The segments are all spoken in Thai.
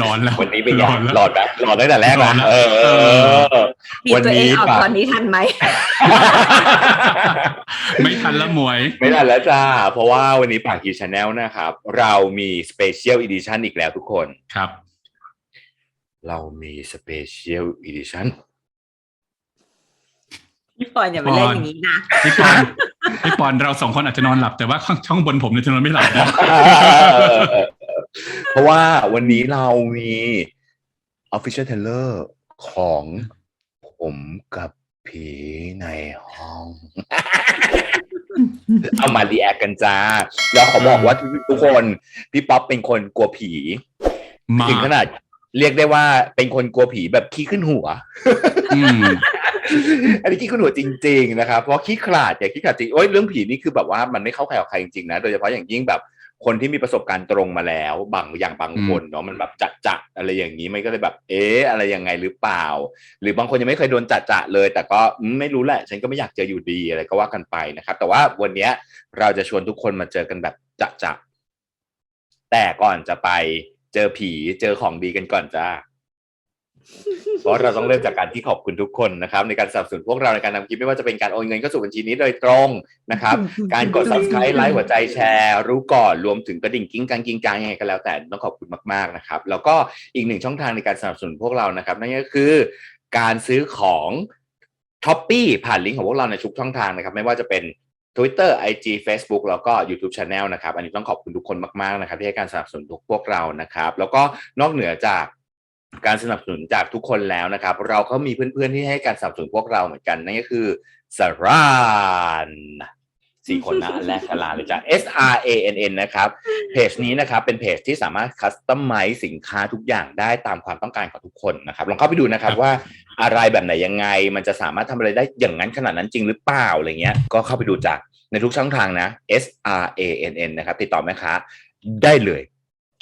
ร้อนแล้ววันนี้เป็นไงร้อนแล้วหลอดแบบหลอดตั้งแต่แรกหลอนะดแล้วเออเออเออบีบวันตัวเอนี้งออกปะตอนนี้ทันไหมไม่ทันละหมวย ไม่ได้แล้วจ้า เพราะว่าวันนี้ปากกีชาแนลนะครับ เรามีสเปเชียลอีดิชันอีกแล้วทุกคนครับ เรามีสเปเชียลอีดิชันพี่ปอนอย่ามาเล่นอย่างนี้นะพี่ปอนพี่ปอนเราสองคนอาจจะนอนหลับแต่ว่าข้างช่องบนผมเนี่ยจะนอนไม่หลับนะ เพราะว่าวันนี้เรามี Official t a i l e r ของผมกับผีในห้อง เอามารีแอคกันจ้า แล้วขอบอกว่าทุกคน พี่ป๊อปเป็นคนกลัวผีมาถึงขนาดเรียกได้ว่าเป็นคนกลัวผีแบบขี้ขึ้นหัวอืมอันนี้ขี้ขึ้นหัวจริง ๆ นะครับเพราะขี้ขลาดอย่าขี้ขลาดจริงโอ้ยเรื่องผีนี่คือแบบว่ามันไม่เข้าใครออกใครจริงๆนะ โดยเฉพาะอย่างยิ่งแบบ คนที่มีประสบการณ์ตรงมาแล้ว บางอย่างบางคนเนาะมันแบบจัดจัดๆอะไรอย่างนี้มันก็เลยแบบ เอ๊ะอะไรยังไงหรือเปล่า หรือบางคนยังไม่เคยโดนจัดจะเลย แต่ก็อืมไม่รู้แหละ ฉันก็ไม่อยากเจออยู่ดีอะไรก็ว่ากันไปนะครับ แต่ว่าวันเนี้ยเราจะชวนทุกคนมาเจอกันแบบจะจะแต่ก่อนจะไปเจอผีเจอของดีกันก่อนจ้า เพราะเราต้องเริ่มจากการที่ขอบคุณทุกคนนะครับ ในการสนับสนุนพวกเราในการทำคลิปไม่ว่าจะเป็นการโอนเงินเข้าสู่บัญชีนี้โดยตรงนะครับ การกด subscribe ไลค์หัวใจแชร์ รู้ก่อนรวมถึงกระดิ่งกิ้งกังกิ้งกางยังไงก็แล้วแต่ต้องขอบคุณมากๆนะครับ แล้วก็อีกหนึ่งช่องทางในการสนับสนุนพวกเรานะครับ นั่นก็คือการซื้อของช้อปปีผ่านลิงก์ของพวกเราในทุกช่องทางนะครับ ไม่ว่าจะเป็น Twitter IG Facebook แล้วก็ YouTube Channel นะครับ อันนี้ต้องขอบคุณทุกคนมากๆนะครับที่ให้การสนับสนุนพวกเรานะครับ แล้วก็นอกเหนือจาก การสนับสนุนจากทุกคนแล้วนะครับ เราก็มีเพื่อนๆที่ให้การสนับสนุนพวกเราเหมือนกันนั่นก็คือสรานสี่คนนะแรกสรานเลยจ้ะ S R A N N นะครับเพจนี้นะครับเป็นเพจที่สามารถคัสตอมไมซ์สินค้าทุกอย่างได้ตามความต้องการของทุกคนนะครับลองเข้าไปดูนะครับว่าอะไรแบบไหนยังไง มันจะสามารถทำอะไรได้อย่างนั้นขนาดนั้นจริงหรือเปล่าอะไรเงี้ยก็เข้าไปดูจากในทุกช่องทางนะ S R A N N นะครับติดต่อแม่ค้าได้เลย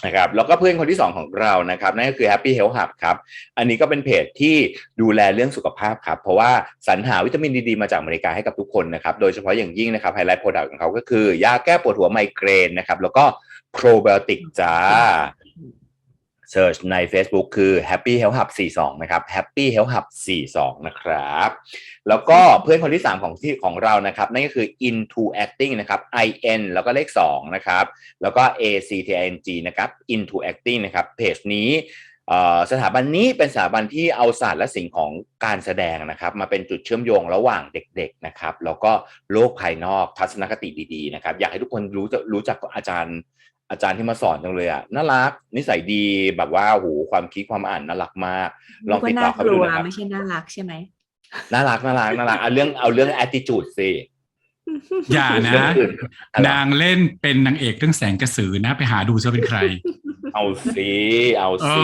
นะครับแล้วก็เพื่อนคนที่สองของเรานะครับนั่นก็คือ Happy Health Hub ครับอันนี้ก็เป็นเพจที่ดูแลเรื่องสุขภาพครับเพราะว่าสรรหาวิตามินดีๆมาจากอเมริกาให้กับทุกคนนะครับโดยเฉพาะอย่างยิ่งนะครับไฮไลท์โปรดักต์ของเขาก็คือยาแก้ปวดหัวไมเกรนนะครับแล้วก็โปรไบโอติกจ้า เซิร์ชใน Facebook คือ Happy Health Hub 42 นะครับ Happy Health Hub 42 นะครับ แล้วก็เพื่อนคนที่ 3 ของที่ของเรานะครับ นั่นก็คือ Into Acting นะครับ I N แล้วก็เลข 2 นะครับ แล้วก็ A C T I N G นะครับ Into Acting นะครับเพจนี้สถาบันนี้เป็นสถาบันที่เอาศาสตร์และสิ่งของการแสดงนะครับ มาเป็นจุดเชื่อมโยงระหว่างเด็ก ๆนะครับ แล้วก็โลกภายนอกทัศนคติดีๆนะครับ อยากให้ทุกคนรู้จะรู้จักอาจารย์ อาจารย์ที่มาสอนจังเลยอะน่ารักนิสัยดีแบบว่าโหความคิดความอ่านน่ารักมากลองติดต่อเข้าไปดูนะครับไม่ใช่น่ารักใช่ไหมน่ารักน่ารักน่ารักเอาเรื่องเอาเรื่อง attitude สิอย่านะเรื่องอื่นอะไรนางเล่นเป็นนางเอกเรื่องแสงกระสือนะ ไปหาดูซะเป็นใคร เอาสิเอาสิ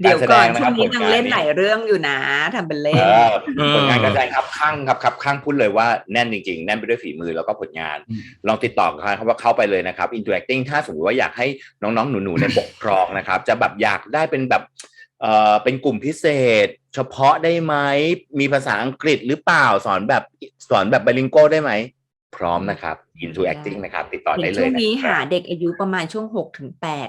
เออเดี๋ยวก่อนการแสดงนะช่ควรับงนี้นางเล่นผลงานหลายเรื่องอยู่นะทำเป็นเล่เอนอเออผลงานการแสดงครับข้างครับครับข้างพูดเลยว่าแน่นจริงๆ แน่นไปด้วยฝีมือแล้วก็ผลงานอืมลองติดต่อกันครับว่าเข้าไปเลยนะครับ interacting ถ้าสมมติว่าอยากให้น้องๆ หนูๆในปกครองนะครับ จะแบบอยากได้เป็นแบบเอ่อเป็นกลุ่มพิเศษ เฉพาะได้ไหมมีภาษาอังกฤษหรือเปล่าสอนแบบสอนแบบ bilingual ได้ไหมพร้อมนะครับ interacting นะครับ ติดต่อเห็ได้นเลช่วยงนะนี้ครัหาบเด็กอายุประมาณช่วงหกถึงแปด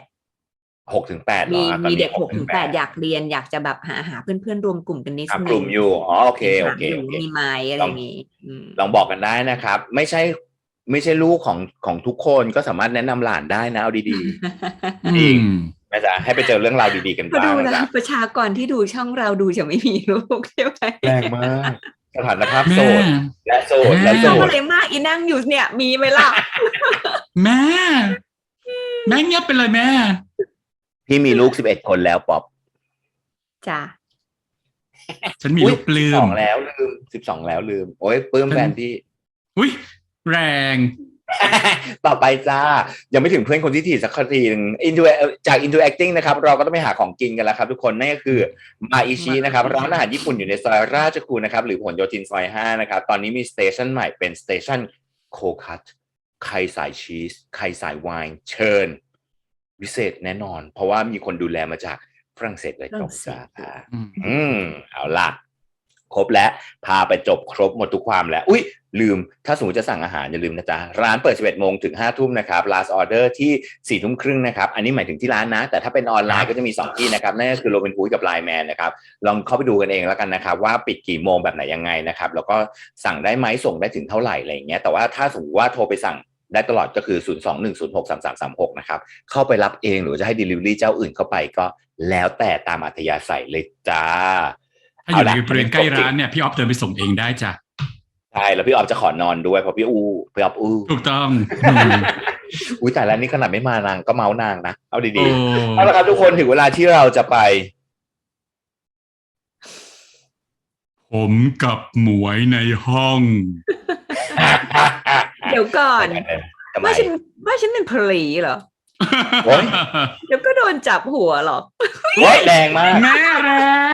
หกถึงแปดเหรมีอตอนมีนี้เด็กหกถึงแปด6อยากเรียนอยากจะแบบหาหาเพื่อนๆ รวมกลุ่มกันนิดครับนึงกลุ่มอยู่อ๋อโอเคโอเคถามโอดูเคมีไหมอะไรอย่างงี้อืมลองบอกกันได้นะครับ ไม่ใช่ไม่ใช่ลูกของของทุกคนก็สามารถแนะนำหลานได้นะเอาดีจริงอืมๆนะจ๊ะให้ไปเจอเรื่องราวดีๆกันก็บ้าดูงนะนะจ๊ะประชากรที่ดูช่องเราดูจะไม่มีลูกใช่ไหมแรงมากสถานภาพโสแม่ดและโสดและแม่โสทำดอะไรมากอีนั่งอยู่เนี่ย มีไหมล่ะแม่แม่เงียบไปเลยแม่ พี่มีลูกสิบเอ็ดคนแล้วป๊อปจ้ะฉันมีอุ๊ยลูกปลื้สมองแล้วลืมสิบสองแล้วลืม โอ้ยปลื้มแฟนพี่ อุ้ยแรง ต่อไปจ้า ยังไม่ถึงเพื่อนคนที่ถี่สักทีหนึง Into จาก Interacting นะครับ เราก็ต้องไปหาของกินกันแล้วครับทุกคน นั่นก็คือมาอิชินะครับ ร้านอาหารญี่ปุ่นอยู่ในซอยราชกูนะครับ หรือผลโยธินซอย5นะครับ ตอนนี้มีสเตชันใหม่เป็นสเตชันโคคัตใครสายชีสใครสายไวน์เชิญ พิเศษแน่นอน เพราะว่ามีคนดูแลมาจากฝรั่งเศสเลยฝรั่งเศสจ้าอืมอืมเอาล่ะ ครบแล้ว พาไปจบครบหมดทุกความแล้ว อุ้ยลืม ถ้าสมมติจะสั่งอาหารอย่าลืมนะจ๊ะ ร้านเปิด 11โมงถึง 5 ทุ่มนะครับ last order ที่ 4 ทุ่มครึ่งนะครับ อันนี้หมายถึงที่ร้านนะ แต่ถ้าเป็นออนไลน์ก็จะมี 2 ที่นะครับ นั่นก็คือโรบินฮูดกับไลน์แมนนะครับ ลองเข้าไปดูกันเองแล้วกันนะครับ ว่าปิดกี่โมงแบบไหนยังไงนะครับ แล้วก็สั่งได้ไหมส่งได้ถึงเท่าไหร่อะไรอย่างเงี้ย แต่ว่าถ้าสมมติว่าโทรไปสั่ง ได้ตลอดก็คือ 021063336 นะครับ เข้าไปรับเองหรือจะให้ delivery เจ้าอื่นเข้าไปก็แล้วแต่ตามอัธยาศัยเลยจ้า ถ้าอยู่ในเอาล่ะบริเวณใกล้ร้านเนี่ยพี่ออฟเดินไปส่งเองได้จ้ะใช่แล้วพี่ออฟจะขอนอนด้วยเพราะพี่อูพี่ออฟอูถูกต้องอืมอุ้ยแต่แล้วนี่ขนาดไม่มานางก็เมาส์นางนะเอาโอ้ดีๆเอาละครับทุกคนถึงเวลาที่เราจะไป ผมกับหมวยในห้องเดี๋ยวก่อนทำไมว่าฉันว่าฉันเป็นพลีเหรอ โอ๊ยเดี๋ยวก็โดนจับหัวเหรอ โอ๊ยแรงมากแม่แรง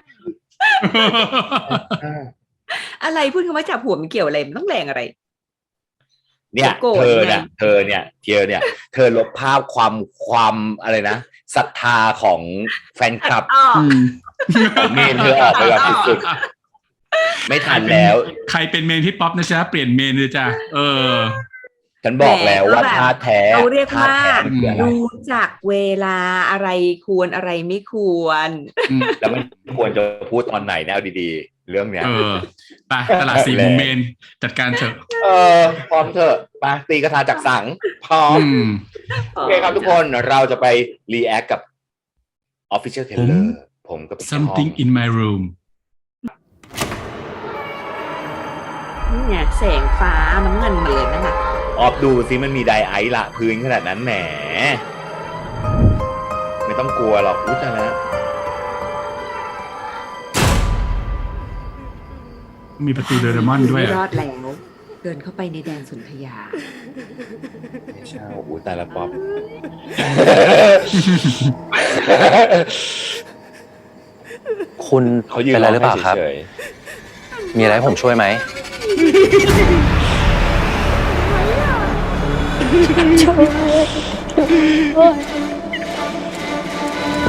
อะไรพูดคำว่าจับหัวมันเกี่ยวอะไรมันต้องแรงอะไร เนี่ยโกรธเธอเนี่ย ไง เธอเนี่ยเธอเนี่ย เธอลบภาพความความอะไรนะศรัทธาของแฟนคลับ อ้อ อืมของเมนเธอออกไปแบบสุดๆไม่ทันแล้ว ใครเป็นเมนพี่ป๊อปนะจ๊ะเปลี่ยนเมนเลยจ้ะเออ ฉันบอกแล้วว่าท่าแท้เราเรียกท่าว่าแท้มันคืออะไรรู้จักเวลาอะไรควรอะไรไม่ควรอืมแล้วมันควรจะพูดตอนไหนนะเอาดีๆ เรื่องเนี้ยเออไปตลาดสี่มุมเมนจัดการเถอะ เออ พร้อมเถอะไปตีกระทาจากสัง พร้อมอืมโอเคครับทุกคนเราจะไปรีแอคกับ Official Trailer ผมกับพี่ something ห้อง in my room นี่ไงแสงฟ้าน้ำเงินมาเลยนั่นน่ะ ออฟดูซิมันมีไดไอซ์ละพื้นขนาดนั้นแหม ไม่ต้องกลัวหรอกรู้จักแล้วมีประตูเดอร์มอนด้วยไม่รอะอดแล้ว เดินเข้าไปในแดนสนธยา ไม่ใช่โอ้โหแต่ละป๊อป คุณเขายืนเป็นอะไรหรือเปล่าครับ เฉยมีอะไรให้ผมช่วยไหม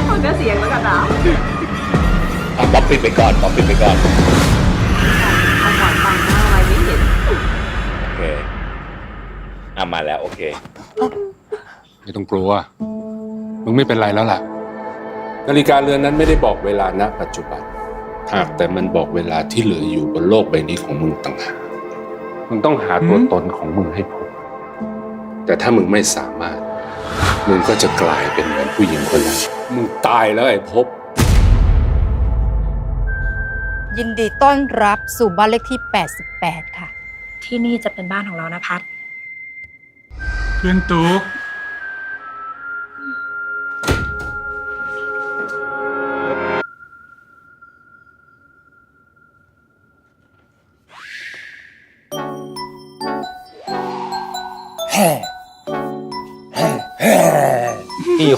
คนก็เสียงแล้วกันนะเอาป๊อปปิดไปก่อนป๊อปปิดไปก่อนเอาหมอนบังหน้าไว้ไม่เห็นโอเคอะมาแล้วโอเคไม่ต้องกลัว มึงไม่เป็นไรแล้วล่ะ นาฬิกาเรือนนั้นไม่ได้บอกเวลาณปัจจุบัน หากแต่มันบอกเวลาที่เหลืออยู่บนโลกใบนี้ของมึงต่างหาก มึงต้องหาตัวตนของมึงให้พบ แต่ถ้ามึงไม่สามารถ มึงก็จะกลายเป็นเหมือนผู้หญิงคนนั้น มึงตายแล้วไอ้พบ ยินดีต้อนรับสู่บ้านเลขที่ 88 ค่ะ ที่นี่จะเป็นบ้านของเรานะคะเพื่อนตุ๊ก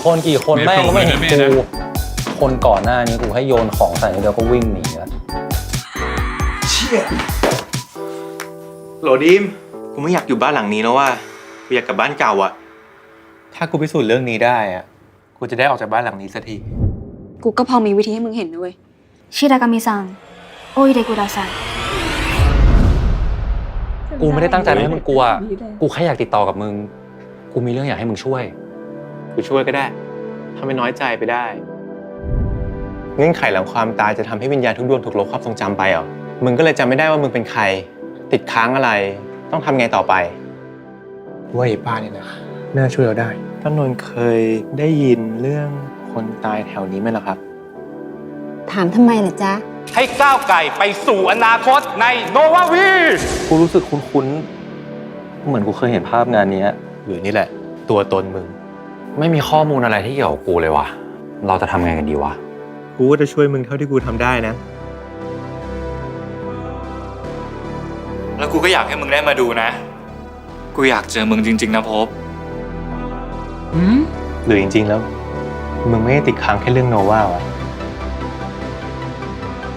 คนกี่คนไม่แม่งก็ไม่เห็นโปรเลยนะกู คนก่อนหน้านี้กูให้โยนของใส่นิดเดียวก็วิ่งหนีแล้วโหลดิมกูไม่อยากอยู่บ้านหลังนี้แล้วว่ากูอยากกลับบ้านเก่าอะถ้ากูพิสูจน์เรื่องนี้ได้อะกูจะได้ออกจากบ้านหลังนี้สักที กูก็พอมีวิธีให้มึงเห็นด้วยชิรากามิซัง โออิเดกุดาไซกูไม่ได้ตั้งใจให้มึงกลัว กูแค่อยากติดต่อกับมึง กูมีเรื่องอยากให้มึงช่วย กูช่วยก็ได้ทำให้น้อยใจไปได้เงื่อนไขหลังความตายจะทำให้วิญญาณทุกดวงถูกลบความทรงจำไปเหรอมึงก็เลยจำไม่ได้ว่ามึงเป็นใคร ติดค้างอะไร ต้องทำไงต่อไปว่าไอ้ป้าเนี่ยนะน่าช่วยเราได้ป้านนท์เคยได้ยินเรื่องคนตายแถวนี้ไหมล่ะครับ ถามทำไมล่ะจ๊ะ ให้ก้าวไก่ไปสู่อนาคตในโนวาวีกูรู้สึกคุ้นๆ เหมือนกูเคยเห็นภาพงานเนี้ยหรือนี่แหละ ตัวตนมึง ไม่มีข้อมูลอะไรที่เกี่ยวกับกูเลยวะเราจะทำไงกันดีวะ กูก็จะช่วยมึงเท่าที่กูทำได้นะ แล้วกูก็อยากให้มึงได้มาดูนะ กูอยากเจอมึงจริง ๆ นะพบอืมหรือจริง ๆ แล้ว มึงไม่ได้ติดค้างแค่เรื่องโนวาวะ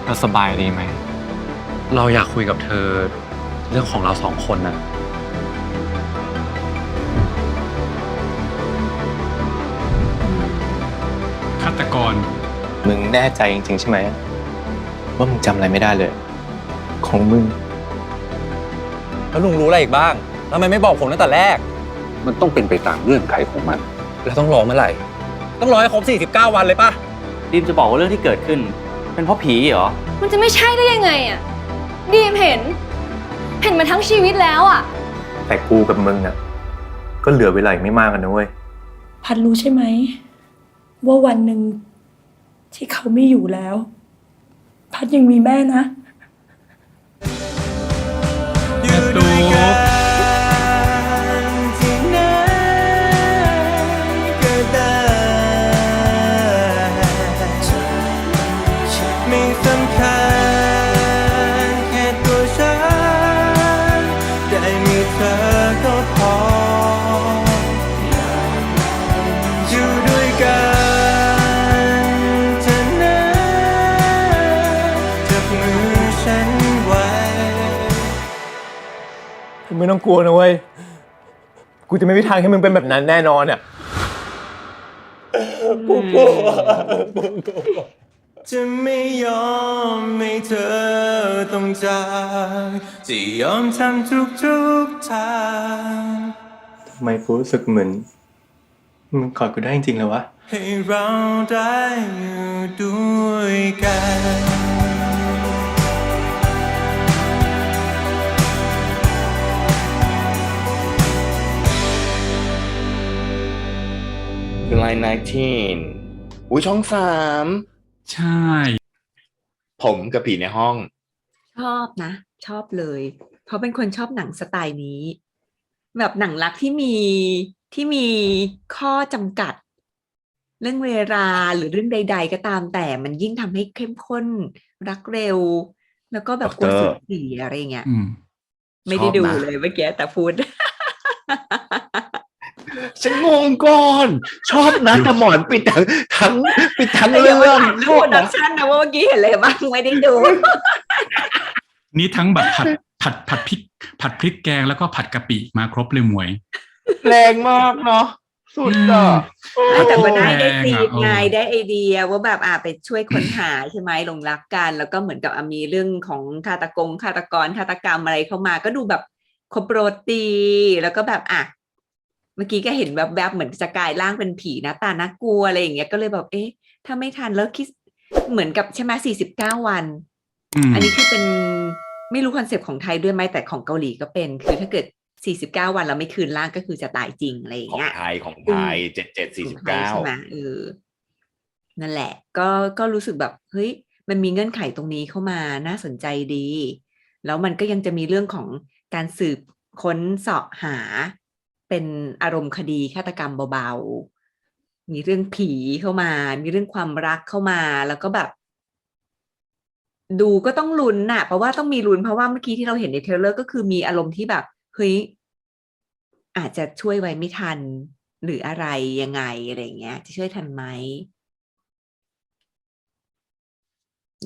เราสบายดีไหม เราอยากคุยกับเธอ เรื่องของเราสองคนน่ะ แน่ใจจริงๆ ใช่ไหมว่ามึงจำอะไรไม่ได้เลย ของมึง แล้วลุงรู้อะไรอีกบ้างทำไมไม่บอกผมตั้งแต่แรก มันต้องเป็นไปตามเงื่อนไขของมัน แล้วต้องรอเมื่อไหร่ ต้องรอให้ครบ 49 วันเลยป่ะดิมจะบอกว่าเรื่องที่เกิดขึ้น เป็นเพราะผีเหรอ มันจะไม่ใช่ได้ยังไงอะดีมเห็น เห็นมาทั้งชีวิตแล้วอะ แต่กูกับมึงอะ ก็เหลือเวลาอีกไม่มากกันนะเว้ย พัดรู้ใช่ไหม ว่าวันหนึ่ง ที่เขาไม่อยู่แล้ว พัดยังมีแม่นะประตูไม่ ไม่ต้องกลัวนะเว้ย กูจะไม่มีทางให้มึงเป็นแบบนั้นแน่นอนอะกูกลัวกูกลัวจะไม่ยอมให้เธอต้องจากจะยอมทำทุกทุกๆทาง ทำไมกูรู้สึกเหมือนมึงกอดกูได้จริงๆเลยวะ ให้เราได้อยู่ด้วยกัน July 19 อุ้ยช่องสาม ใช่ ผมกับผีในห้อง ชอบนะ ชอบเลย เพราะเป็นคนชอบหนังสไตล์นี้ แบบหนังรักที่มีที่มีข้อจำกัด เรื่องเวลาหรือเรื่องใด ๆ ก็ตามแต่มันยิ่งทำให้เข้มข้น รักเร็ว แล้วก็แบบกลัวดรสุดสีอะไรเงี้ย อืมไม่ได้ชอบดูนะ เลยเมื่อกี้แต่พูด ฉันงงก่อน ชอบนะแต่หมอนปิดทั้งทั้งปิดทั้งเรื่องเรื่องโปรดันะกชันนะว่าเมื่อกี้เห็นเลยบ้างไม่ได้ดู นี่ทั้งแบบผัดผัดผัดพริก ผัดพริกแกงแล้วก็ผัดกะปิมาครบเลยหมวย แรงมากเนาะสุดอะไม่แต่ว่าได้ได้แรงตีอะมไงเออได้ไอเดียว่าแบบอ่าไปช่วยค้นหาใช่ไหมหลงรักกัน แล้วก็เหมือนกับอะมีเรื่องของฆาตกงฆาตกรฆาตกรรมอะไรเข้ามา ก็ดูแบบครบรถดีแล้วก็แบบอะเมื่อกี้ก็เห็นแบบแบบๆเหมือนจะกลายร่างเป็นผีหน้าตาน่ากลัวอะไรอย่างเงี้ยก็เลยแบบเอ๊ะ ถ้าไม่ทันแล้วคิดเหมือนกับใช่ไหมสี่สิบเก้าวันอืมอันนี้คือเป็นไม่รู้คอนเซปต์ของไทยด้วยไหมแต่ของเกาหลีก็เป็น คือถ้าเกิด49วันเราไม่คืนร่างก็คือจะตายจริงอะไรอย่างของเงี้ยไทยของไทยเจ็ดเจ็ดสี่สิบเก้าใช่ไหมเออนั่นแหละ ก็ก็รู้สึกแบบเฮ้ยมันมีเงื่อนไขตรงนี้เข้ามาน่าสนใจดี แล้วมันก็ยังจะมีเรื่องของการสืบค้นเสาะหา เป็นอารมณ์คดีฆาตกรรมเบาๆ มีเรื่องผีเข้ามา มีเรื่องความรักเข้ามาแล้วก็แบบ ดูก็ต้องลุ้นน่ะ เพราะว่าต้องมีลุ้นเพราะว่าเมื่อกี้ที่เราเห็นในเทรลเลอร์ก็คือมีอารมณ์ที่แบบเฮ้ยอาจจะช่วยไว้ไม่ทัน หรืออะไรยังไงอะไรเงี้ย จะช่วยทันไหม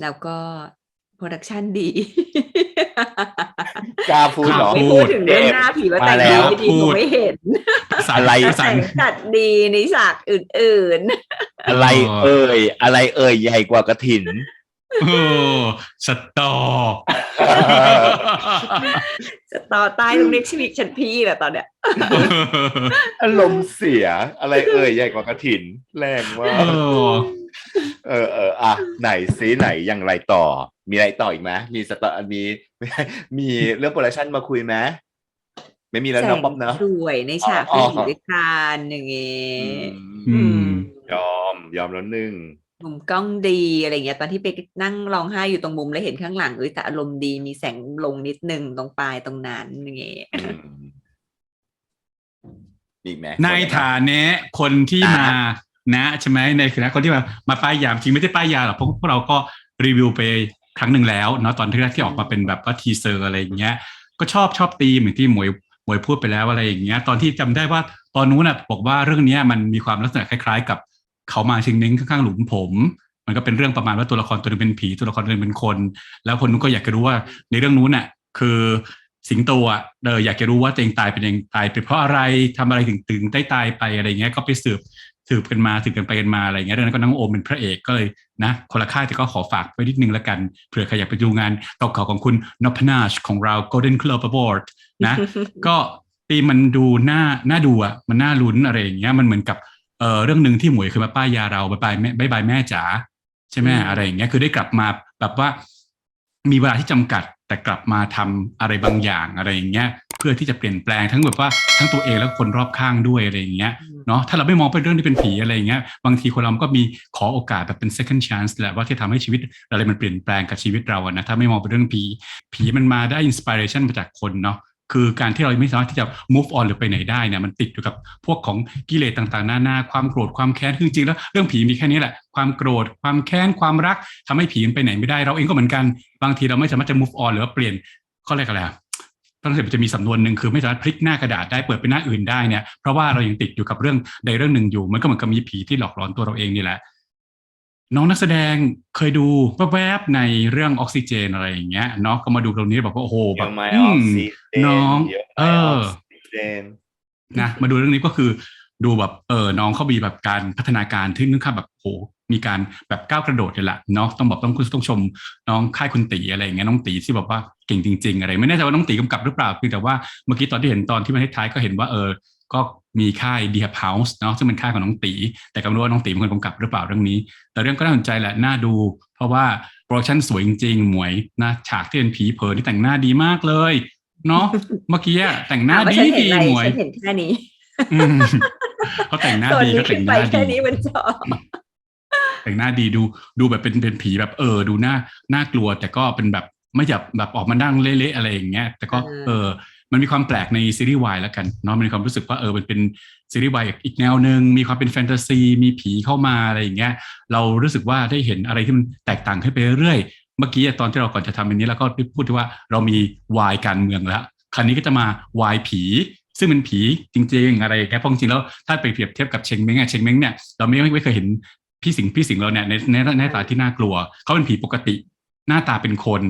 แล้วก็โปรดักชันดี กล้าพูดเหรอ ไม่พูดถึงเรื่องหน้าผีว่าแต่งมาแล้วดีไม่ดีพูผมดไม่เห็นภาษาอะไรภาษาแต่งจัดดีในฉากอื่นอะไรเอ่ย อะไรเอ่ยใหญ่กว่ากระถินโอ้สตอๆจะต่อใต้ต้องเรียกชีวิตฉันพี่แหละตอนเนี้ยอารมณ์เสียอะไรเอ่ยใหญ่กว่ากระถิน แรงมาเอกอ เออเอออะไหนซีไหนอย่างไรต่อ มีอะไรต่ออีกไหมมีสตอมีไม่ใช่มีเรื่องโปรดักชันมาคุยไหมไม่มีแล้วแสเนาะงป๊อปเนาะสวยในฉากอ๋อที่อยู่ด้วยกันอย่างเงี้อืยมอืมยอมยอมแล้วหนึ่งมุมกล้องดีอะไรเงี้ยตอนที่ไปนั่งร้องไห้อยู่ตรงมุมแล้วเห็นข้างหลังเอ้ยแต่อารมณ์ดีมีแสงลงนิดนึงตรงปลายตรงนั้นอย่างเงี้ยอืมอีกไหมในฐานะคนที่มา นะใช่ไหมในฐานะคนที่มามาป้ายยามจริงไม่ได้ป้ายยาหรอกเพราะพวกเราก็รีวิวไปครั้งหนึ่งแล้วเนาะตอนที่แรกที่ออกมาเป็นแบบว่าทีเซอร์อะไรอย่างเงี้ย ก็ชอบชอบตีเหมือนที่หมวยหมวยพูดไปแล้วอะไรอย่างเงี้ย ตอนที่จำได้ว่าตอนนู้นน่ะบอกว่าเรื่องนี้มันมีความลักษณะคล้าย ๆ กับเขามาชิงเน้งข้างๆหลุมผม มันก็เป็นเรื่องประมาณว่าตัวละครตัวหนึงเป็นผีตัวละครตัวหนึงเป็นคน แล้วคนนู้นก็อยากจะรู้ว่าในเรื่องนู้นน่ะคือสิงโตอะเอออยากจะรู้ว่าตัวเองตายเป็นยังตายไปเพราะอะไรทำอะไรถึงถึงได้ตายไปอะไรเงี้ยก็ไปสืบ สืบกันมาสืบกันไปกันมาอะไรเงี้ยเรื่องนั้นก็น้องโอมเป็นพระเอกก็เลยนะคนละค่ายแต่ก็ขอฝากไว้นิดนึงแล้วกันเผื่อใครอยากไปดูงานเก่าๆของคุณนพนาชของเรา Golden Globe Award นะก็ตีมันดูน่าน่าดูอะมันน่าลุ้นอะไรอย่างเงี้ยมันเหมือนกับเอ่อเรื่องหนึ่งที่หมวยเคยมาป้ายยาเราบายบายแม่บายบายแม่จ๋าใช่ไหมอืมอะไรอย่างเงี้ยคือได้กลับมาแบบว่ามีเวลาที่จำกัด แต่กลับมาทำอะไรบางอย่างอะไรอย่างเงี้ยเพื่อที่จะเปลี่ยนแปลงทั้งแบบว่าทั้งตัวเองและคนรอบข้างด้วยอะไรอย่างเงี้ยเนาะถ้าเราไม่มองเป็นเรื่องที่เป็นผีอะไรอย่างเงี้ยบางทีคนเราก็มีขอโอกาสแบบเป็น second chance แหละว่าที่ทำให้ชีวิตอะไรมันเปลี่ยนแปลงกับชีวิตเราอะนะถ้าไม่มองเป็นเรื่องผีผีมันมาได้ inspiration มาจากคนเนาะ คือการที่เราไม่สามารถที่จะ move on หรือไปไหนได้เนี่ยมันติดอยู่กับพวกของกิเลสต่างๆ นานาความโกรธความแค้นคือจริงแล้วเรื่องผีมีแค่นี้แหละความโกรธความแค้นความรักทำให้ผีมันไปไหนไม่ได้ เราเองก็เหมือนกันบางทีเราไม่สามารถจะ move on หรือว่าเปลี่ยนเขาเรียกอะไรอะตอนเสร็จมันจะมีสำนวนหนึ่งคือไม่สามารถพลิกหน้ากระดาษได้เปิดเป็นหน้าอื่นได้เนี่ยเพราะว่าเรายังติดอยู่กับเรื่องใดเรื่องหนึ่งอยู่ มันก็เหมือนกับมีผีที่หลอกหลอนตัวเราเองนี่แหละ น้องนักแสดงเคยดูแวบๆในเรื่องออกซิเจนอะไรอย่างเงี้ยเนาะก็มาดูตรงนี้บอกว่าโอ้โหเยแบบอะไหมอืออกมซิเจนน้องเยอะไหมเออออกซิเจนนะมาดูเรื่องนี้ก็คือดูแบบเออน้องเขามีแบบการพัฒนาการที่นึกภาพแบบโหมีการแบบก้าวกระโดดเลยแหละเนาะต้องบอกต้องต้องชมน้องค่ายคุณตีอะไรอย่างเงี้ยน้องตีที่แบบว่าเก่งจริง ๆ อะไร ไม่แน่ใจว่าน้องตีกำกับหรือเปล่าเพียงแต่ว่าเมื่อกี้ตอนที่เห็นตอนที่มาท้ายๆก็เห็นว่าเออก็ มีค่าย d ี a เฮาส์เนาะซึ่งเป็นค่ายของน้องตี แต่ก็ไม่รู้ว่าน้องตีเป็นคนกำกับหรือเปล่าเรื่องนี้ แต่เรื่องก็น่าสนใจแหละน่าดู เพราะว่าโปรดักชั่นสวยจริงๆหมวยนะฉากที่เป็นผีเผยนี่แต่งหน้าดีมากเลยเนาะเมื่อกี้อะแต่งหน้าถามว่าดีฉันเห็นดีอะไรหมวยฉันเห็นแค่นี้อืมเขาแต่งหน้าส่วนดีนี้ก็แต่ขึ้นงหไปน้าแค่ดีนี้มันจอแต่งหน้าดีดูดูแบบเป็นเป็นผีแบบเออ ดูน่าน่ากลัว แต่ก็เป็นแบบไม่จับแบบออกมาดั้งเละๆอะไรอย่างเงี้ยแต่ก็อ่าเออ มันมีความแปลกในซีรีส์วายแล้วกันเนาะมันมีความรู้สึกว่าเออมันเป็นซีรีส์วายอีกแนวหนึ่งมีความเป็นแฟนตาซีมีผีเข้ามาอะไรอย่างเงี้ยเรารู้สึกว่าได้เห็นอะไรที่มันแตกต่างขึ้นไปเรื่อยเมื่อกี้ตอนที่เราก่อนจะทำอันนี้แล้วก็พูดที่ว่าเรามีวายการเมืองแล้วคราวนี้ก็จะมาวายผี ซึ่งเป็นผีจริง ๆ อะไรอย่างเงี้ยเพราะจริงแล้วถ้าไปเปรียบเทียบกับเชงเม้งอะเชงเม้งเนี่ยเราไม่ไม่เคยเห็นพี่สิงพี่สิงเราเนี่ยในในหน้าตาที่น่ากลัวเขาเป็นผีปกติ หน้าตาเป็นคน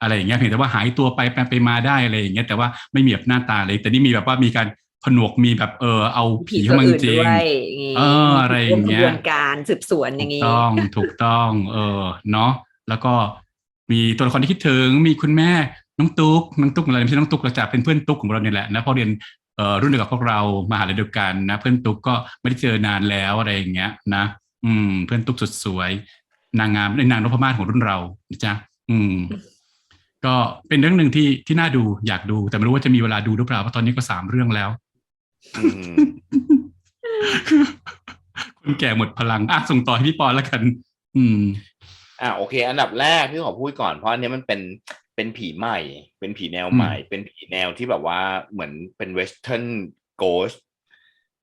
อะไรอย่างเงี้ยเพียงแต่ว่าหายตัวไปไปไปมาได้อะไรอย่างเงี้ยแต่ว่าไม่มีแบบหน้าตาเลย แต่นี่มีแบบว่ามีการผนวกมีแบบเออเอาผีผีตัวเข้ามาจอื่นริด้งวยอย่างงี้เอออะไรอย่างเงี้ยร่วมขบวนการสืบสวนอย่างถูงี้กต้องถูกต้อง เออเนาะแล้วก็มีตัวละครที่คิดถึงมีคุณแม่น้องตุ๊กน้องตุ๊กของเราไม่ใช่น้องตุ๊กเราจะเป็นเพื่อนตุ๊กของเราเนี่ยแหละนะเพราะเรียนเอ่อรุ่นเดียวกับพวกเรามหาลัยเดียวกันนะ เพื่อนตุ๊กก็ไม่ได้เจอนานแล้วอะไรอย่างเงี้ย นะอืม เพื่อนตุ๊กสุดสวย นางงามในนางนพมาศของรุ่นเรานะจ๊ะอืม ก็เป็นเรื่องหนึ่งที่ที่น่าดูอยากดู แต่ไม่รู้ว่าจะมีเวลาดูหรือเปล่าเพราะตอนนี้ก็สามเรื่องแล้วอืมคนแก่หมดพลังอะส่งต่อให้พี่ปอนแล้วกัน อืม อ่าโอเค อันดับแรกที่ขอพูดก่อนเพราะอันเนี้ยมันเป็นเป็นผีใหม่ เป็นผีแนวใหม่ เป็นผีแนวที่แบบว่าเหมือนเป็นเวสเทิร์นโกส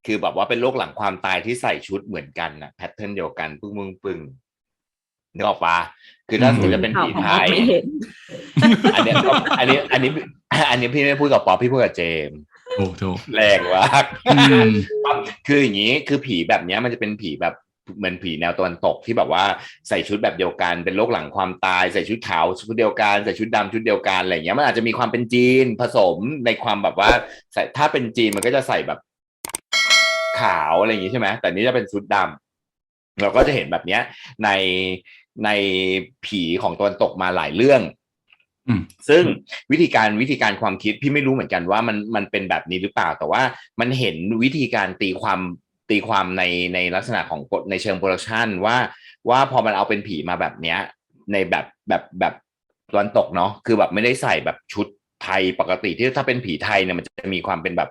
คือแบบว่าเป็นโลกหลังความตายที่ใส่ชุดเหมือนกันนะแพทเทิร์นเดียวกัน ปึ้งปึ้งปึ้ง นึกออกปะคือถ้าสมมติจะเป็นข่าวผีของไทอ๊อฟยไม่เห็นอันเนี้ยอันนี้อันนี้ อันนี้พี่ไม่พูดกับป๊อปพี่พูดกับเจมส์ถูกถูกแรงมากอืมคืออย่างนี้คือผีแบบเนี้ยมันจะเป็นผีแบบเหมือนผีแนวตะวันตกที่แบบว่าใส่ชุดแบบเดียวกันเป็นโลกหลังความตายใส่ชุดขาวชุดเดียวกันใส่ชุดดำชุดเดียวกันอะไรอย่างเงี้ยมันอาจจะมีความเป็นจีนผสมในความแบบว่าใส่ถ้าเป็นจีนมันก็จะใส่แบบขาวอะไรอย่างงี้ใช่ไหมแต่นี่จะเป็นชุดดำเราก็จะเห็นแบบเนี้ยใน ในผีของตะวันตกมาหลายเรื่องอืมซึ่งวิธีการวิธีการความคิดพี่ไม่รู้เหมือนกันว่ามันมันเป็นแบบนี้หรือเปล่า แต่ว่ามันเห็นวิธีการตีความตีความในในลักษณะของในเชิงโปรดักชันว่าว่าพอมันเอาเป็นผีมาแบบเนี้ย ในแบบแบบแบบตะวันตกเนาะคือแบบไม่ได้ใส่แบบชุดไทยปกติที่ถ้าเป็นผีไทยเนี่ยมันจะมีความเป็นแบบ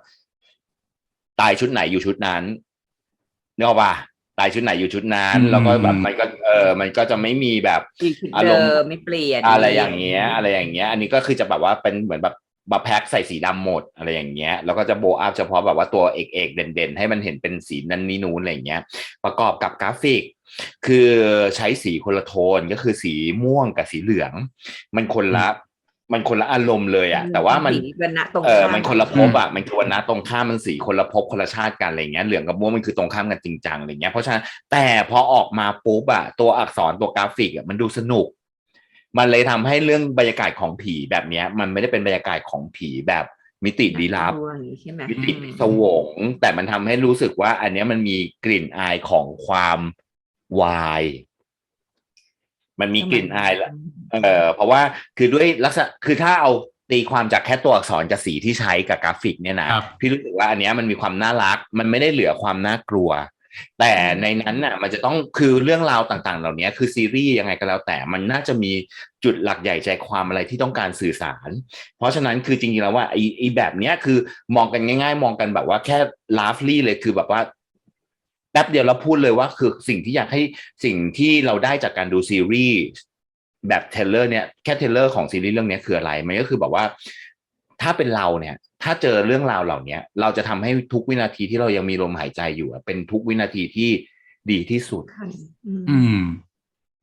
ตายชุดไหนอยู่ชุดนั้นนึกออกปะ ตายชุดไหนอยู่ชุดนั้นอืมแล้วก็แบบมันก็เออมันก็จะไม่มีแบบอีกชุดอารมณ์เดิมไม่เปลี่ยนอะไรอย่างเงี้ย อะไรอย่างเงี้ย อันนี้ก็คือจะแบบว่าเป็นเหมือนแบบบัแพ็คใส่สีดำหมดอะไรอย่างเงี้ย แล้วก็จะโบว์อัพเฉพาะแบบว่าตัวเอกเอกๆเด่นๆ ให้มันเห็นเป็นสีนั้นนี้นู้นอะไรอย่างเงี้ย ประกอบกับกราฟิก คือใช้สีคนละโทนก็คือสีม่วงกับสีเหลือง มันคนละ มันคนละอารมณ์เลยอะแต่ว่ามันสีวรรณะตรงเออข้ามมันคนละภพอะมันคือวันนะตรงข้ามมันสีคนละภพคนละชาติกันอะไรเงี้ยเหลืองกับม่วงมันคือตรงข้ามกันจริงจังอะไรเงี้ยเพราะฉะนั้นแต่พอออกมาปุ๊บอะตัวอักษรตัวกราฟิกอะมันดูสนุก มันเลยทำให้เรื่องบรรยากาศของผีแบบเนี้ย มันไม่ได้เป็นบรรยากาศของผีแบบมิติลี้ลับน่ากลัวอย่างนี้ใช่ไหมมิติอืมสวง แต่มันทำให้รู้สึกว่า อันเนี้ยมันมีกลิ่นอายของความวาย มันมีกลิ่นอายละเออเพราะว่าคือด้วยลักษณะคือถ้าเอาตีความจากแค่ตัวอักษรกับสีที่ใช้กับกราฟิกเนี่ยนะครับพี่รู้สึกว่าอันเนี้ยมันมีความน่ารัก มันไม่ได้เหลือความน่ากลัว แต่ในนั้นน่ะ มันจะต้องคือเรื่องราวต่าง ๆ เหล่านี้คือซีรีส์ยังไงก็แล้วแต่มันน่าจะมีจุดหลักใหญ่ใจความอะไรที่ต้องการสื่อสาร เพราะฉะนั้นคือจริงๆแล้วว่าไอ้ไอ้แบบเนี้ยคือมองกันง่าย ๆ มองกันแบบว่าแค่ลาฟลี่เลยคือแบบว่า แป๊บเดียวเราพูดเลยว่าคือสิ่งที่อยากให้สิ่งที่เราได้จากการดูซีรีส์แบบเทเลอร์เนี่ยแค่เทเลอร์ของซีรีส์เรื่องเนี้ยคืออะไรมันก็คือแบบว่าถ้าเป็นเราเนี่ย ถ้าเจอเรื่องราวเหล่าเนี้ยเราจะทำให้ทุกวินาทีที่เรายังมีลมหายใจอยู่อะเป็นทุกวินาทีที่ดีที่สุดค่ะอืมอืม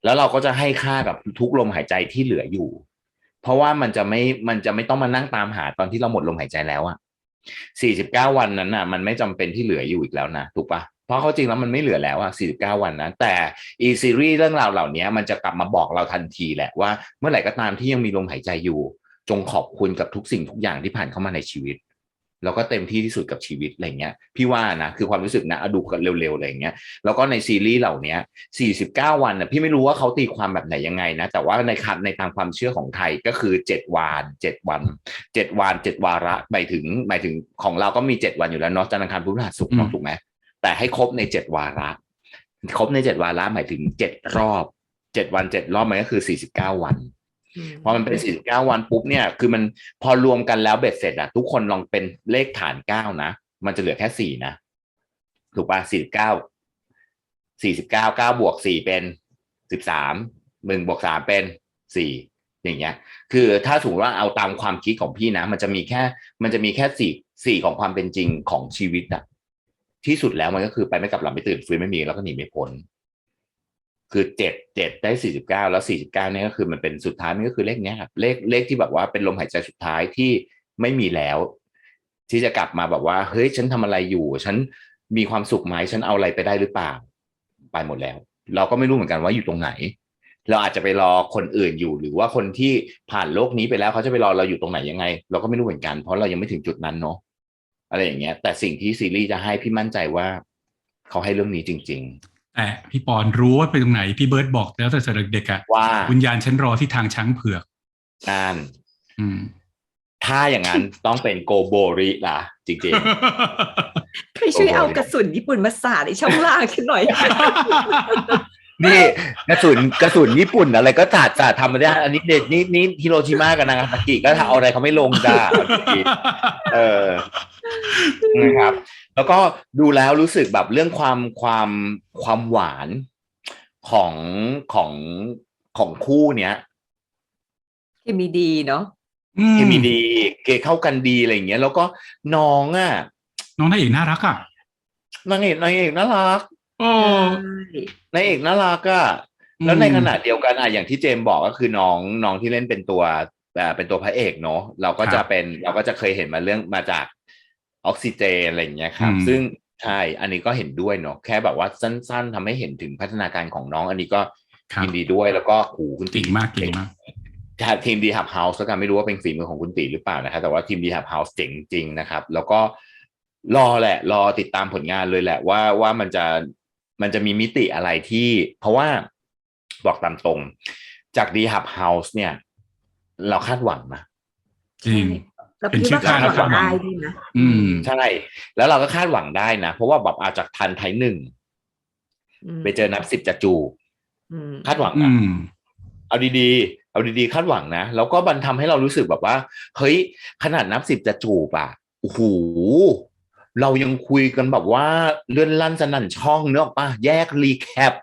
แล้วเราก็จะให้ค่ากับทุกลมหายใจที่เหลืออยู่ เพราะว่ามันจะไม่มันจะไม่ต้องมานั่งตามหาตอนที่เราหมดลมหายใจแล้วอะสี่สิบเก้าวันนั้นน่ะ มันไม่จำเป็นที่เหลืออยู่อีกแล้วนะถูกปะเพ ราะเขาจริงแล้วมันไม่เหลือแล้วอะสี่สิบเก้าวันนะ แต่อีซีรีส์เรื่องราวเหล่านี้มันจะกลับมาบอกเราทันทีแหละว่าเมื่อไหร่ก็ตามที่ยังมีลมหายใจอยู่ จงขอบคุณกับทุกสิ่งทุกอย่างที่ผ่านเข้ามาในชีวิต แล้วก็เต็มที่ที่สุดกับชีวิตอะไรเงี้ย พี่ว่านะคือความรู้สึกนะเอาดูกันเร็วๆอะไรเงี้ย แล้วก็ในซีรีส์เหล่าเนี้ย49 วันนะพี่ไม่รู้ว่าเขาตีความแบบไหนยังไงนะ แต่ว่าในคำในตามความเชื่อของไทยก็คือ7วัน7วัน7วัน7วาระหมายถึงหมายถึงของเราก็มี7วันอยู่แล้วเนาะจันทร์อังคารพุธพฤหัสศุกร์เนาะอืมถูกไหม แต่ให้ครบใน7วาระ ครบใน7วาระหมายถึง7รอบ7วัน7รอบมันก็คือ49วันอืมพอมันเป็น49วันปุ๊บเนี่ยคือมันพอรวมกันแล้วเบ็ดเสร็จอะทุกคนลองเป็นเลขฐาน9นะ มันจะเหลือแค่4นะ ถูกป่ะ49 49 9บวก4เป็น13 1บวก3เป็น4อย่างเงี้ย คือถ้าสมมติว่าเอาตามความคิดของพี่นะ มันจะมีแค่ มันจะมีแค่สี่สี่ของความเป็นจริงของชีวิตอะ ที่สุดแล้วมันก็คือไปไม่กลับหลับไม่ตื่นฟื้นไม่มีแล้วก็หนีไม่พ้นคือเจ็ดเจ็ดได้สี่สิบเก้าแล้วสี่สิบเก้าเนี่ยก็คือมันเป็นสุดท้ายมันก็คือเลขเนี้ยครับเลขเลขที่แบบว่าเป็นลมหายใจสุดท้ายที่ไม่มีแล้ว ที่จะกลับมาแบบว่า เฮ้ยฉันทำอะไรอยู่ ฉันมีความสุขไหมฉันเอาอะไรไปได้หรือเปล่า ไปหมดแล้ว เราก็ไม่รู้เหมือนกันว่าอยู่ตรงไหน เราอาจจะไปรอคนอื่นอยู่หรือว่าคนที่ผ่านโลกนี้ไปแล้วเขาจะไปรอเราอยู่ตรงไหนยังไง เราก็ไม่รู้เหมือนกันเพราะเรายังไม่ถึงจุดนั้นเนาะ อะไรอย่างเงี้ย แต่สิ่งที่ซีรีส์จะให้พี่มั่นใจว่าเขาให้เรื่องนี้จริงแต่พี่ปอนรู้ว่าไปตรงไหน พี่เบิร์ดบอกแล้วแต่เด็กๆอะๆว่าวิญญาณฉันรอที่ทางช้างเผือกนานอืมถ้าอย่างนั้นต้องเป็นโกโบริล่ะ จริงไปช่วยเอากระสุนญี่ปุ่นมาสาดในช่องล่างฉันหน่อยๆ นี่กระสุนกระสุนญี่ปุ่นอะไรก็ถาดถาดทำมาได้ อันนี้เด็ดนี่นี่ฮิโรชิมากับนางาซากิก็ทำเอาอะไรเขาไม่ลงจ้าเอาจริงๆเออนะครับ แล้วก็ดูแล้วรู้สึกแบบเรื่องความความความหวานของของของคู่เนี้ยเคมีดีเนาะอืมเคมีดีเกเข้ากันดีอะไรอย่างเงี้ย แล้วก็น้องอะ น้องนางเอกน่ารักอะนางเอกนางเอกน่ารัก โอ้นางเอกน่ารักอะอืมแล้วในขณะเดียวกันอะอย่างที่เจมส์บอกก็คือน้องน้องที่เล่นเป็นตัวอ่าเป็นตัวพระเอกเนาะเราก็จะเป็นเราก็จะเคยเห็นมาเรื่องมาจากออกซิเจนอะไรอย่างเงี้ยครับ ซึ่งใช่อันนี้ก็เห็นด้วยเนาะแค่แบบว่าสั้น ๆทำให้เห็นถึงพัฒนาการของน้อง อันนี้ก็ครับยินดีด้วยแล้วก็หูคุณเก่งมากเก่งมากจากทีมดีฮับเฮาส์แล้วกันไม่รู้ว่าเป็นฝีมือของคุณตีหรือเปล่านะครับแต่ว่าทีมดีฮับเฮาส์เจ๋งจริงนะครับ แล้วก็รอแหละ รอติดตามผลงานเลยแหละว่าว่ามันจะ มันจะมีมิติอะไรที่ เพราะว่าบอกตามตรง จากดีฮับเฮาส์เนี่ย เราคาดหวังนะจริงแล้วเป็นพี่ชื่อว่าคาดหวังคาดหวังได้ดีนะอืมใช่ แล้วเราก็คาดหวังได้นะ เพราะว่าแบบอาจจากทันไทยหนึ่งอืมไปเจอนับสิบจะจูอืมคาดหวังอืนะมเอาดีๆ เอาดีๆ คาดหวังนะ แล้วก็บันทำให้เรารู้สึกแบบว่า เฮ้ย ขนาดนับสิบจะจูบอะโอ้โห เรายังคุยกันแบบว่าเลื่อนลั่นสนั่นช่องเนกอะปะแยกรีแคป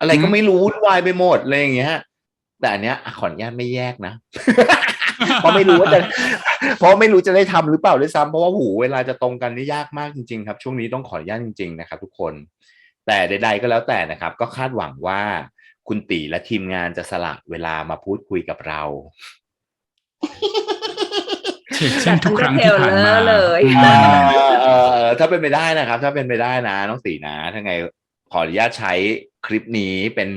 อะไรก็ไม่รู้วุ่นวายไปหมดอะไรอย่างเงี้ยแต่อันเนี้ยอะขออนุญาตไม่แยกนะเพราะไม่รู้ว่าจะเพราะไม่รู้จะได้ทำหรือเปล่าด้วยซ้ำเพราะว่าหูเวลาจะตรงกันนี่ยากมากจริงๆครับ ช่วงนี้ต้องขออนุญาตจริงๆนะครับ ทุกคน แต่ใด ๆ ก็แล้วแต่นะครับ ก็คาดหวังว่าคุณตีและทีมงานจะสละเวลามาพูดคุยกับเราเช่นเช่นทุกครั้งที่ผ่านมาเลยอื เอมอเออถ้าเป็นไปได้นะครับ ถ้าเป็นไปได้นะน้องตีนะถ้าไงขออนุญาตใช้คลิปนี้เป็น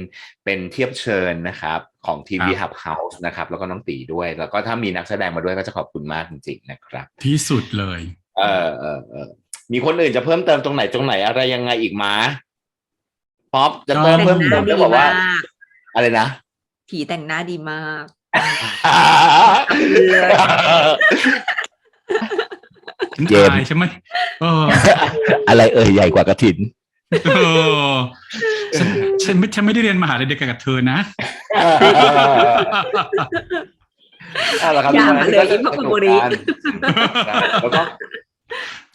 เป็นเทียบเชิญนะครับ ของทีวีครัฮับบเฮาส์นะครับ แล้วก็น้องตีด้วย แล้วก็ถ้ามีนักแสดงมาด้วยก็จะขอบคุณมากจริงๆนะครับ ที่สุดเลย เออเออเออมีคนอื่นจะเพิ่มเติมตรงไหนตรงไหนอะไรยังไงอีกมาป๊อปจะเติมแต่งเพิ่มหเติน้ามดีจะบอกว่ามากอะไรนะผีแต่งหน้าดีมาก ฉันเจมส์ตายใช่ไหมเอออะไรเอ่ยใหญ่กว่ากระถิน เออฉันฉันไม่ฉันไม่ได้เรียนมหาลัยเดียวกันกับเธอนะ เอาละครับอย่าทุกคนมาเลยก็จะอิมพสบุนุกรีกันใช่แล้วก็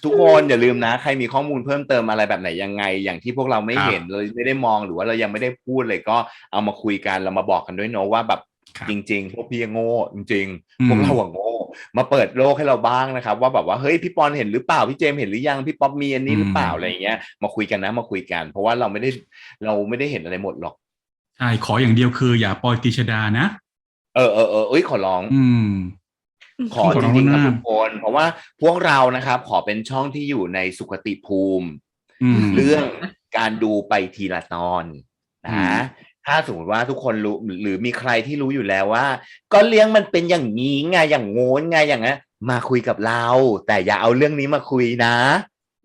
ทุกคนอย่าลืมนะ ใครมีข้อมูลเพิ่มเติมอะไรแบบไหนยังไง อย่างที่พวกเราไม่ครับ เห็นเราไม่ได้มองหรือว่าเรายังไม่ได้พูดเลยก็เอามาคุยกันเรามาบอกกันด้วยเนอะว่าแบบครับ จริงๆพวกพี่โง่จริงอืๆมพวกเราอะโง่มาเปิดโลกให้เราบ้างนะครับ ว่าแบบว่าเฮ้ยพี่ปอนเห็นหรือเปล่าพี่เจมส์เห็นหรือยังพี่ป๊อปมีอันนี้หรือเปล่าอะไรอย่างเงี้ยมาคุยกันนะมาคุยกัน เพราะว่าเราไม่ได้เราไม่ได้เห็นอะไรหมดหรอกใช่ขออย่างเดียวคือ อย่าปล่อยติชดานะ เออเออเออเอ้ยขอร้อง อืมขอขอจร้องริงๆครับมากทุกคนเพราะว่าพวกเรานะครับ ขอเป็นช่องที่อยู่ในสุขติภูมิอืมเรื่องการดูไปทีละตอนอืนะม ถ้าสมมติว่าทุกคนรู้หรือมีใครที่รู้อยู่แล้วว่า ก็เลี้ยงมันเป็นอย่างนี้ไงอย่างโง้นไงอย่างนั้นมาคุยกับเรา แต่อย่าเอาเรื่องนี้มาคุยนะ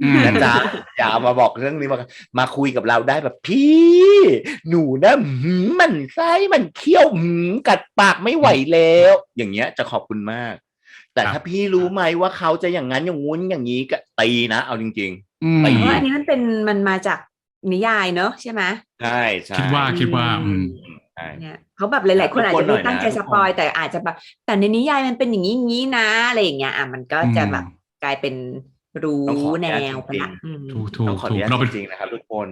อืมนะจ๊ะอย่าเอามาบอกเรื่องนี้มามาคุยกับเราได้แบบพี่ หนูนะหืมมันไส้มันเคี้ยวหืมกัดปากไม่ไหวแล้ว อย่างเงี้ย จะขอบคุณมาก แต่ครับถ้าพี่รู้ไหมว่าเขาจะอย่างนั้นอย่างงู้นอย่างนี้ก็ตีนะเอาจริงอืมไปเพราะว่าอันนี้มันเป็นมันมาจาก นิยายเนอะใช่ไหมๆใช่ใช่คิดว่าคิดว่าอืมใช่ เนี่ยเขาแบบหลาย ๆ คนอาจจะไม่ตั้งใจสปอยแต่อาจจะแบบแต่ในนิยายมันเป็นอย่างนี้อย่างนี้นะอะไรอย่างเงี้ยอะมันก็จะแบบอืมกลายเป็นรู้ต้องขออนุแนญาตวไปจริงๆ ละอืมถูกถูกต้องขออถูนุกญาตเราเป็นจริงๆนะครับทุกคน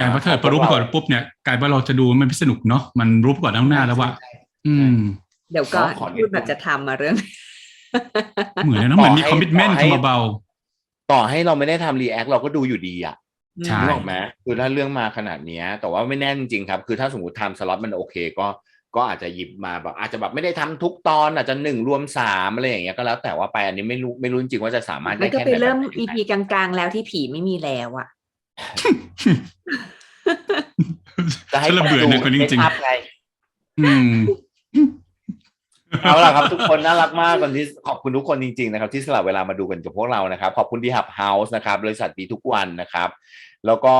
การว่าเธอพอรู้มาก่อนปุ๊บเนี่ยกลายว่าเราจะดูมันไม่สนุกเนาะมันรู้ก่อนล่วงหน้าแล้วว่า อืม เดี๋ยวก่อนขอนิดพูดแบบจะทำมาเรื่อง เหมือนนะเหมือนมีคอมมิชเมนต์เบา ต่อให้เราไม่ได้ทำรีแอคเราก็ดูอยู่ดีอะ ใช่นึกออกไหมคือถ้าเรื่องมาขนาดเนี้ย แต่ว่าไม่แน่จริงๆครับ คือถ้าสมมติทำสล็อตมันโอเคก็ก็อาจจะหยิบมาแบบอาจจะแบบไม่ได้ทำทุกตอนอาจจะหนึ่งรวมสามอะไรอย่างเงี้ยก็แล้วแต่ว่าไปอันนี้ไม่รู้ไม่รู้จริงๆว่าจะสามารถมัได้นก็แค่ไปไหนเริ่มแบบไหน EP กลางๆ แล้วที่ผีไม่มีแล้วอะจะให้ฉันระเบื่อในคนนี้จริงเซตอัพไงๆอืม เอาล่ะครับทุกคนน่ารักมากคนที่ขอบคุณทุกคนจริงๆนะครับที่สละเวลามาดูกันกับพวกเรานะครับ ขอบคุณที่หับเฮาส์นะครับบริษัทดีทุกวันนะครับ แล้วก็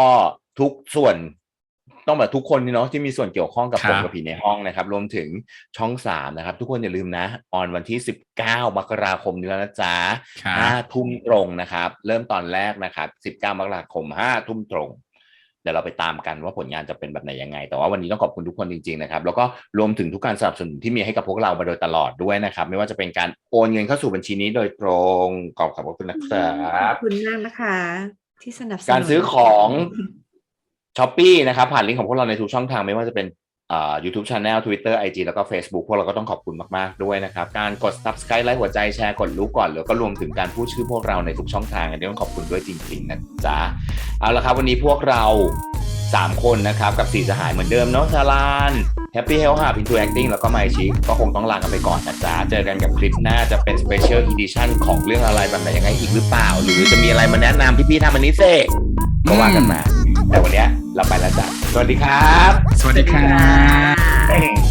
ทุกส่วนต้องแบบทุกคนนี่เนาะที่มีส่วนเกี่ยวข้องกับครับผมกับผีในห้องนะครับ รวมถึงช่องสามนะครับ ทุกคนอย่าลืมนะ ออนวันที่สิบเก้ามกราคมนี้แล้วนะจ๊ะครับห้าทุ่มตรงนะครับ เริ่มตอนแรกนะครับสิบเก้ามกราคมห้าทุ่มตรง เดี๋ยวเราไปตามกันว่าผลงานจะเป็นแบบไหนยังไง แต่ว่าวันนี้ต้องขอบคุณทุกคนจริงๆนะครับ แล้วก็รวมถึงทุกการสนับสนุนที่มีให้กับพวกเรามาโดยตลอดด้วยนะครับ ไม่ว่าจะเป็นการโอนเงินเข้าสู่บัญชีนี้โดยตรงขอบขอบคุณนะคขรัอบบคุณมากนะคะ ที่สนับสนุนการซื้อของช้อปปี้นะครับผ่านลิงก์ของพวกเราในทุกช่องทางไม่ว่าจะเป็น อ่า YouTube ช anel Twitter IG แล้วก็ Facebook พวกเราก็ต้องขอบคุณมาก ๆ ด้วยนะครับ การกด Subscribe ไลค์หัวใจแชร์กดรู้ก่อน แล้วก็รวมถึงการพูดชื่อพวกเราในทุกช่องทางอันนี้ต้องขอบคุณด้วยจริง ๆ นะจ๊ะ เอาละครับวันนี้พวกเรา 3 คนนะครับ กับสี่สหายเหมือนเดิมเนาะชาลาน Happy Health Hub Into Acting แล้วก็ไมชิก็คงต้องลากันไปก่อนนะจ๊ะ เจอกันกับคลิปหน้าจะเป็น Special Edition ของเรื่องอะไรแบบไหนยังไงอีกหรือเปล่า หรือจะมีอะไรมาแนะนำพี่ๆทำอันนี้เซ่ก็ว่ากันมา แต่วันเนี้ยเราไปแล้วจ้ะสวัสดีครับ สวัสดีครับค่ะ